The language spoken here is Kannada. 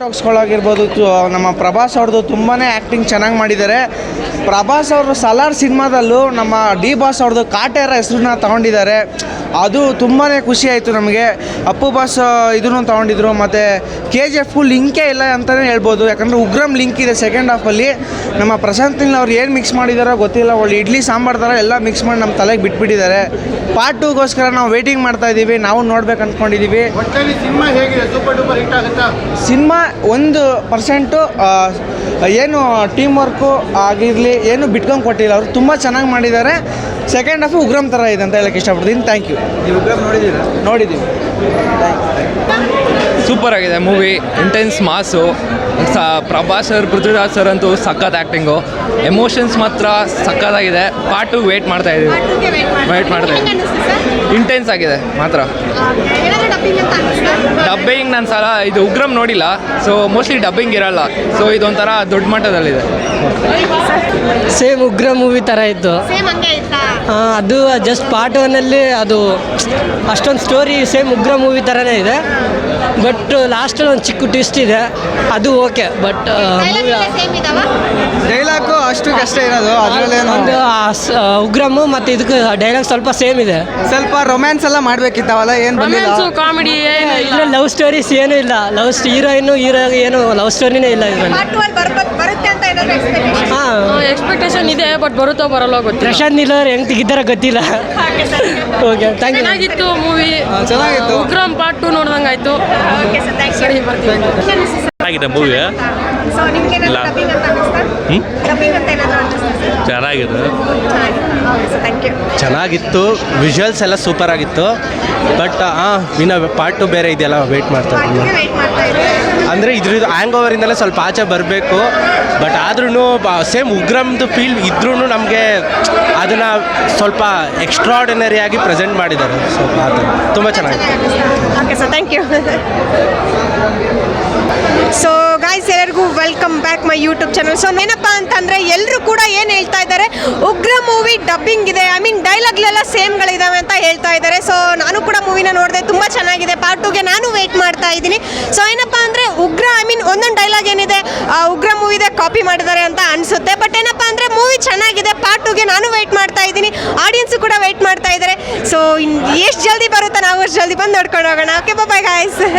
ಟಾಕ್ಸ್ಗಳಾಗಿರ್ಬೋದು ನಮ್ಮ ಪ್ರಭಾಸ್ ಅವ್ರದ್ದು ತುಂಬಾ ಆ್ಯಕ್ಟಿಂಗ್ ಚೆನ್ನಾಗಿ ಮಾಡಿದ್ದಾರೆ ಪ್ರಭಾಸ್ ಅವರು ಸಲಾರ್ ಸಿನಿಮಾದಲ್ಲೂ ನಮ್ಮ ಡಿ ಬಾಸ್ ಅವ್ರದ್ದು ಕಾಟೇರ ಹೆಸರನ್ನ ತಗೊಂಡಿದ್ದಾರೆ ಅದು ತುಂಬಾ ಖುಷಿ ಆಯಿತು ನಮಗೆ. ಅಪ್ಪು ಬಾಸ್ ಇದನ್ನು ತೊಗೊಂಡಿದ್ರು ಮತ್ತು ಕೆ ಜಿ ಎಫ್ ಲಿಂಕೇ ಇಲ್ಲ ಅಂತಲೇ ಹೇಳ್ಬೋದು. ಯಾಕಂದರೆ ಉಗ್ರಂ ಲಿಂಕ್ ಇದೆ ಸೆಕೆಂಡ್ ಹಾಫಲ್ಲಿ ನಮ್ಮ ಪ್ರಶಾಂತ್ ಅವ್ರು ಏನು ಮಿಕ್ಸ್ ಮಾಡಿದಾರೋ ಗೊತ್ತಿಲ್ಲ. ಒಳ್ಳೆ ಇಡ್ಲಿ ಸಾಂಬಾರು ಥರ ಎಲ್ಲ ಮಿಕ್ಸ್ ಮಾಡಿ ನಮ್ಮ ತಲೆಗೆ ಬಿಟ್ಬಿಟ್ಟಿದ್ದಾರೆ. ಪಾರ್ಟ್ ಟೂಗೋಸ್ಕರ ನಾವು ವೇಟಿಂಗ್ ಮಾಡ್ತಾ ಇದ್ದೀವಿ ನಾವು ನೋಡ್ಬೇಕು ಅಂದ್ಕೊಂಡಿದ್ದೀವಿ ಒಟ್ಟಲ್ಲಿ ಸಿನಿಮಾ ಹೇಗಿದೆ? ಸೂಪರ್ ಡೂಪರ್ ಹಿಟ್ ಆಗುತ್ತಾ? ಸಿನಿಮಾ ಒಂದು ಪರ್ಸೆಂಟು ಏನು ಟೀಮ್ ವರ್ಕು ಆಗಿರಲಿ ಏನು ಬಿಟ್ಕೊಂಡು ಕೊಟ್ಟಿಲ್ಲ. ಅವರು ತುಂಬ ಚೆನ್ನಾಗಿ ಮಾಡಿದ್ದಾರೆ. ಸೆಕೆಂಡ್ ಹಾಫು ಉಗ್ರಂ ಥರ ಇದೆ ಅಂತ ಹೇಳಕ್ಕೆ ಇಷ್ಟಪಡ್ತೀನಿ. ಥ್ಯಾಂಕ್ ಯು ನೀವು ಉಗ್ರಂ ನೋಡಿದ್ದೀರಾ? ನೋಡಿದ್ದೀವಿ. ಸೂಪರ್ ಆಗಿದೆ ಮೂವಿ ಇಂಟೆನ್ಸ್ ಮಾಸು ಸ ಪ್ರಭಾಸ್ ಸರ್ ಪೃಥ್ವಿರಾಜ್ ಸರ್ ಅಂತೂ ಸಖತ್ ಆ್ಯಕ್ಟಿಂಗು ಎಮೋಷನ್ಸ್ ಮಾತ್ರ ಸಖತ್ತಾಗಿದೆ. ಪಾರ್ಟು ವೇಟ್ ಮಾಡ್ತಾ ಇದ್ದೀವಿ ವೇಟ್ ಮಾಡ್ತಾ ಇದ್ದೀವಿ ಇಂಟೆನ್ಸ್ ಆಗಿದೆ ಮಾತ್ರ. ಡಬ್ಬಿಂಗ್ ನಾನು ಸಲ ಇದು ಉಗ್ರಂ ನೋಡಿಲ್ಲ ಸೊ ಮೋಸ್ಟ್ಲಿ ಡಬ್ಬಿಂಗ್ ಇರಲ್ಲ. ಸೊ ಇದೊಂಥರ ದೊಡ್ಡ ಮಟ್ಟದಲ್ಲಿದೆ. ಸೇಮ್ ಉಗ್ರ ಮೂವಿ ಥರ ಇತ್ತು? ಅದು ಜಸ್ಟ್ ಪಾರ್ಟ್ ಒನ್ನಲ್ಲಿ ಅದು ಅಷ್ಟೊಂದು ಸ್ಟೋರಿ ಸೇಮ್ ಉಗ್ರ ಮೂವಿ ಥರನೇ ಇದೆ. ಬಟ್ ಲಾಸ್ಟಲ್ಲಿ ಒಂದು ಚಿಕ್ಕ ಟ್ವಿಸ್ಟ್ ಇದೆ. ಅದು ಓಕೆ ಬಟ್ ಡೈಲಾಗು ಅಷ್ಟು ಕಷ್ಟ ಇರೋದು ಅದರಲ್ಲೇನು ಒಂದು ಉಗ್ರಮು ಮತ್ತು ಇದಕ್ಕೆ ಡೈಲಾಗ್ ಸ್ವಲ್ಪ ಸೇಮ್ ಇದೆ. ಸ್ವಲ್ಪ ರೊಮ್ಯಾನ್ಸ್ ಎಲ್ಲ ಮಾಡಬೇಕಿತ್ತವಲ್ಲ ಏನು ಬಂದಿಲ್ಲ? ಕಾಮಿಡಿ ಇಲ್ಲ ಲವ್ ಸ್ಟೋರೀಸ್ ಏನೂ ಇಲ್ಲ. ಲವ್ ಹೀರೋಯಿನ್ ಹೀರೋ ಏನು ಲವ್ ಸ್ಟೋರಿನೇ ಇಲ್ಲ ಇದರಲ್ಲಿ. ಪಾರ್ಟ್ ಒನ್ ಬರುತ್ತೆ ಅಂತ ಏನಾದ್ರು ಎಕ್ಸ್ಪೆಕ್ಟೇಷನ್ ಹಾಂ. ಎಕ್ಸ್ಪೆಕ್ಟೇಷನ್ ಇದೆ ಬಟ್ ಬರುತ್ತೋ ಬರಲ್ಲ ಗೊತ್ತಿಲ್ಲ. ಪ್ರಶಾಂತ್ ನೀಲ್ ಅವ್ರು ಹೆಂಗೆ ತೆಗಿತಾರ ಗೊತ್ತಿಲ್ಲ. ಓಕೆ ಥ್ಯಾಂಕ್ ಯು ಚೆನ್ನಾಗಿತ್ತು ಮೂವಿ ಚೆನ್ನಾಗಿತ್ತು. ಉಗ್ರಂ ಪಾರ್ಟ್ ಟು ನೋಡ್ದಂಗಾಯ್ತು. ಓಕೆ ಸರ್ ಥ್ಯಾಂಕ್ ಸರಿ ಬರ್ತೀವಿ ಚೆನ್ನಾಗಿದೆ ಮೂವಿ ಸೊ ನಿಮ್ಗೆ ಏನಾದ್ರು ಇಲ್ಲ. ಡಬ್ಬಿಂಗ್ ಅಂತ ಅನಿಸ್ತಾ? ಹ್ಮ್? ಡಬ್ಬಿಂಗ್ ಅಂತ ಏನಾದ್ರು ಅನಿಸ್ತಾ? ಚೆನ್ನಾಗಿದೆ. ಓಕೆ ಸರ್ ಥ್ಯಾಂಕ್ ಯು ಚೆನ್ನಾಗಿತ್ತು. ವಿಜುವಲ್ಸ್ ಎಲ್ಲ ಸೂಪರ್ ಆಗಿತ್ತು. ಬಟ್ ಹಾಂ ಇನ್ನು ಪಾರ್ಟ್ ಟು ಬೇರೆ ಇದೆಯಲ್ಲ ವೆಯ್ಟ್ ಮಾಡ್ತಾ ಇದ್ದೀನಿ. ಅಂದರೆ ಇದ್ರದ್ದು ಹ್ಯಾಂಗ್ ಓವರಿಂದಲೇ ಸ್ವಲ್ಪ ಆಚೆ ಬರಬೇಕು. ಬಟ್ ಆದ್ರೂ ಸೇಮ್ ಉಗ್ರಮ್ದು ಫೀಲ್ ಇದ್ರೂ ನಮಗೆ ಅದನ್ನು ಸ್ವಲ್ಪ ಎಕ್ಸ್ಟ್ರಾಡಿನರಿ ಆಗಿ ಪ್ರೆಸೆಂಟ್ ಮಾಡಿದ್ದಾರೆ. ಸೊ ಆ ತುಂಬ ಚೆನ್ನಾಗಿದೆ. Sir thank you so guys ಎಲ್ಲರಿಗೂ welcome back my YouTube channel so ಏನಪ್ಪ ಅಂತಂದರೆ ಎಲ್ಲರೂ ಕೂಡ ಏನು ಹೇಳ್ತಾ ಇದ್ದಾರೆ? ಉಗ್ರ ಮೂವಿ ಡಬ್ಬಿಂಗ್ ಇದೆ. ಐ ಮೀನ್ ಡೈಲಾಗ್ಲೆಲ್ಲ ಸೇಮ್ಗಳಿದ್ದಾವೆ ಅಂತ ಹೇಳ್ತಾ ಇದ್ದಾರೆ. ಸೊ ನಾನು ಕೂಡ ಮೂವಿನ ನೋಡಿದೆ. ತುಂಬ ಚೆನ್ನಾಗಿದೆ. ಪಾರ್ಟ್ ಟೂಗೆ ನಾನು ವೆಯ್ಟ್ ಮಾಡ್ತಾ ಇದ್ದೀನಿ. ಸೊ ಏನಪ್ಪ ಅಂದರೆ ಉಗ್ರ ಐ ಮೀನ್ ಒಂದೊಂದು ಡೈಲಾಗ್ ಏನಿದೆ? ಉಗ್ರ ಮೂವಿದೆ ಕಾಪಿ ಮಾಡಿದ್ದಾರೆ ಅಂತ ಅನಿಸುತ್ತೆ. ಬಟ್ ಏನಪ್ಪ ಅಂದರೆ ಮೂವಿ ಚೆನ್ನಾಗಿದೆ ಪಾರ್ಟ್ ಟೂಗೆ ನಾನು ವೆಯ್ಟ್ ಮಾಡ್ತಾ ಇದ್ದೀನಿ. ಆಡಿಯನ್ಸು ಕೂಡ ವೆಯ್ಟ್ ಮಾಡ್ತಾ ಇದ್ದಾರೆ. ಸೊ ಎಷ್ಟು ಜಲ್ದಿ ಬರುತ್ತಾ, ನಾವು ಅಷ್ಟು ಜಲ್ದಿ ಬಂದು ನೋಡ್ಕೊಂಡು ಹೋಗೋಣ. Okay bye guys